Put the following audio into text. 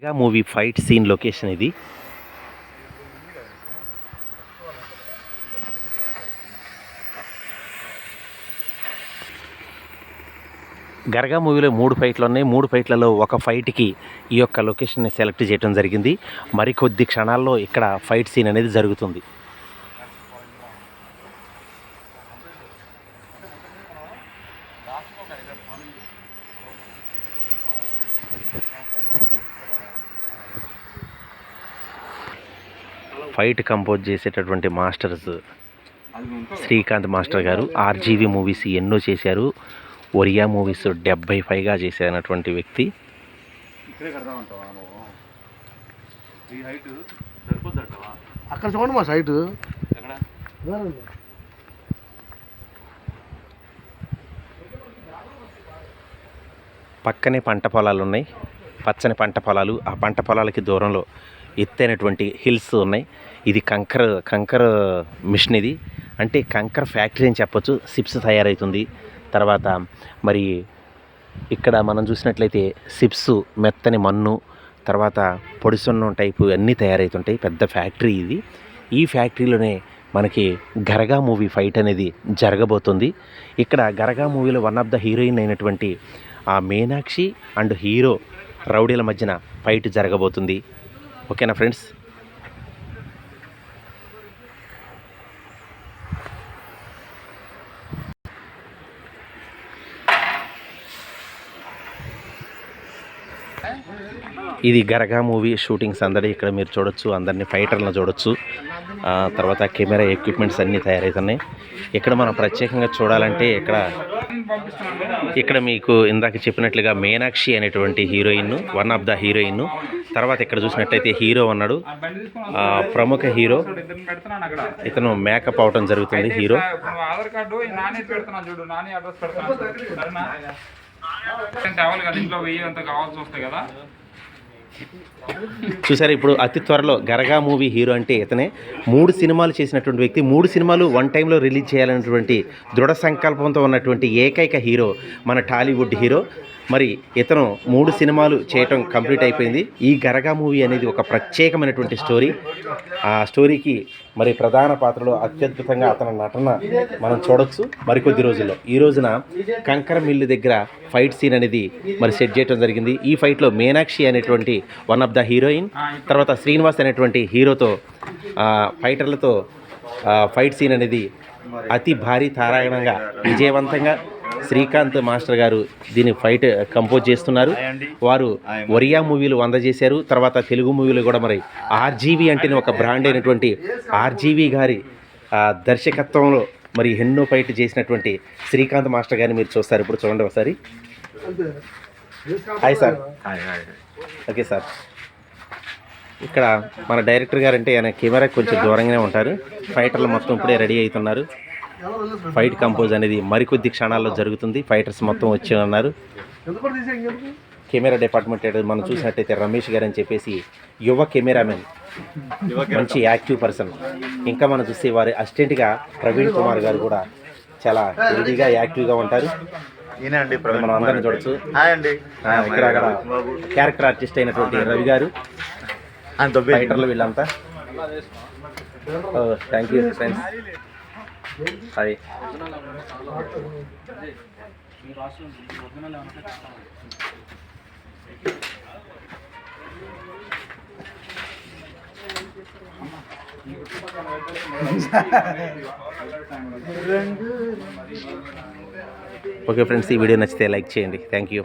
Mega movie fight scene location ఇది. గరగా మూవీలో మూడు ఫైట్లు ఉన్నాయి మూడు ఫైట్లలో ఒక ఫైట్కి ఈ యొక్క లొకేషన్ని సెలెక్ట్ చేయడం జరిగింది. మరికొద్ది క్షణాల్లో ఇక్కడ ఫైట్ సీన్ అనేది జరుగుతుంది. ఫైట్ కంపోజ్ చేసేటటువంటి masters Srikanth master garu RGV movies ఎన్నో చేశారు ఒరియా మూవీస్ డెబ్బై పైగా చేసినటువంటి వ్యక్తి. అక్కడ చూడండి మా సైట్. పక్కనే పంట పొలాలు ఉన్నాయి. పచ్చని పంట పొలాలు ఆ పంట పొలాలకి దూరంలో ఎత్తైనటువంటి హిల్స్ ఉన్నాయి. ఇది కంకర కంకర మిషన్ ఇది. అంటే కంకర ఫ్యాక్టరీ అని చెప్పొచ్చు. సిప్స్ తయారవుతుంది తర్వాత మరి ఇక్కడ మనం చూసినట్లయితే సిప్స్ మెత్తని మన్ను తర్వాత పొడిసున్నం టైపు అన్నీ తయారవుతుంటాయి పెద్ద ఫ్యాక్టరీ ఇది. ఈ ఫ్యాక్టరీలోనే మనకి గరగా మూవీ ఫైట్ అనేది జరగబోతుంది. ఇక్కడ గరగా మూవీలో వన్ ఆఫ్ ద హీరోయిన్ అయినటువంటి ఆ మీనాక్షి అండ్ హీరో రౌడీల మధ్యన ఫైట్ జరగబోతుంది. ఓకేనా ఫ్రెండ్స్? ఇది గరగా మూవీ షూటింగ్స్ అందరి ఇక్కడ మీరు చూడొచ్చు అందరినీ ఫైటర్లను చూడొచ్చు. తర్వాత కెమెరా ఎక్విప్మెంట్స్ అన్నీ తయారవుతున్నాయి ఇక్కడ మనం ప్రత్యేకంగా చూడాలంటే ఇక్కడ ఇక్కడ మీకు ఇందాక చెప్పినట్లుగా మీనాక్షి అనేటువంటి heroine one of the heroine తర్వాత ఇక్కడ చూసినట్టయితే హీరో ఉన్నాడు. ఆ, ప్రముఖ హీరో. ఇతను మేకప్ అవటం జరుగుతుంది హీరో. ఇప్పుడు ఆధార్ కార్డు ఈ నాని పెడుతున్నాను చూడు నాని అడ్రస్ పెడుతున్నాను సరేనా? తేవాలి కదా ఇంట్లో వెయ్యి అంత కావాల్సి వస్తాయి కదా. చూసారు ఇప్పుడు అతి త్వరలో గరగా మూవీ హీరో అంటే ఇతనే. మూడు సినిమాలు చేసినటువంటి వ్యక్తి మూడు సినిమాలు వన్ టైంలో రిలీజ్ చేయాలన్నటువంటి దృఢ సంకల్పంతో ఉన్నటువంటి ఏకైక హీరో మన టాలీవుడ్ హీరో. మరి ఇతను మూడు సినిమాలు చేయటం కంప్లీట్ అయిపోయింది. ఈ గరగా మూవీ అనేది ఒక ప్రత్యేకమైనటువంటి స్టోరీ. ఆ స్టోరీకి మరి ప్రధాన పాత్రలో అత్యద్భుతంగా అతని నటన మనం చూడొచ్చు. మరికొద్ది రోజుల్లో. ఈ రోజున కంకర మిల్లు దగ్గర ఫైట్ సీన్ అనేది మరి సెట్ చేయడం జరిగింది. ఈ ఫైట్లో మీనాక్షి అనేటువంటి వన్ ఆఫ్ ద హీరోయిన్ తర్వాత శ్రీనివాస్ అనేటువంటి హీరోతో ఫైటర్లతో ఫైట్ సీన్ అనేది అతి భారీ తారాగణంగా విజయవంతంగా శ్రీకాంత్ మాస్టర్ గారు దీన్ని ఫైట్ కంపోజ్ చేస్తున్నారు. వారు ఒరియా మూవీలు వంద చేశారు. తర్వాత తెలుగు మూవీలు కూడా మరి ఆర్జీవి అంటేనే ఒక బ్రాండ్ అయినటువంటి ఆర్జీవి గారి ఆ, దర్శకత్వంలో మరి ఎన్నో ఫైట్ చేసినటువంటి శ్రీకాంత్ మాస్టర్ గారిని మీరు చూస్తారు. ఇప్పుడు చూడండి ఒకసారి. Hi sir. Okay sir. ఇక్కడ మన డైరెక్టర్ గారు అంటే ఆయన కెమెరా కొంచెం దూరంగానే ఉంటారు. ఫైటర్లు మొత్తం ఇప్పుడే రెడీ అవుతున్నారు. ఫైట్ కంపోజ్ అనేది మరికొద్ది క్షణాల్లో జరుగుతుంది. ఫైటర్స్ మొత్తం వచ్చి ఉన్నారు. కెమెరా డిపార్ట్మెంట్ మనం చూసినట్టయితే రమేష్ గారు అని చెప్పేసి యువ కెమెరామెన్ మంచి యాక్టివ్ పర్సన్ ఇంకా మనం చూస్తే వారి అసిస్టెంట్గా ప్రవీణ్ కుమార్ గారు కూడా చాలా హెల్దీగా యాక్టివ్గా ఉంటారు. మనం అందరం చూడొచ్చు. హాయ్ అండి. ఆ, ఇక్కడ అక్కడ క్యారెక్టర్ ఆర్టిస్ట్ అయినటువంటి రవి గారు. ఆయన దొబ్బే ఫైటర్లు వీళ్ళంతా. థ్యాంక్ యూ ఫ్రెండ్స్ అది. ఓకే ఫ్రెండ్స్ ఈ వీడియో నచ్చితే లైక్ చేయండి. Thank you.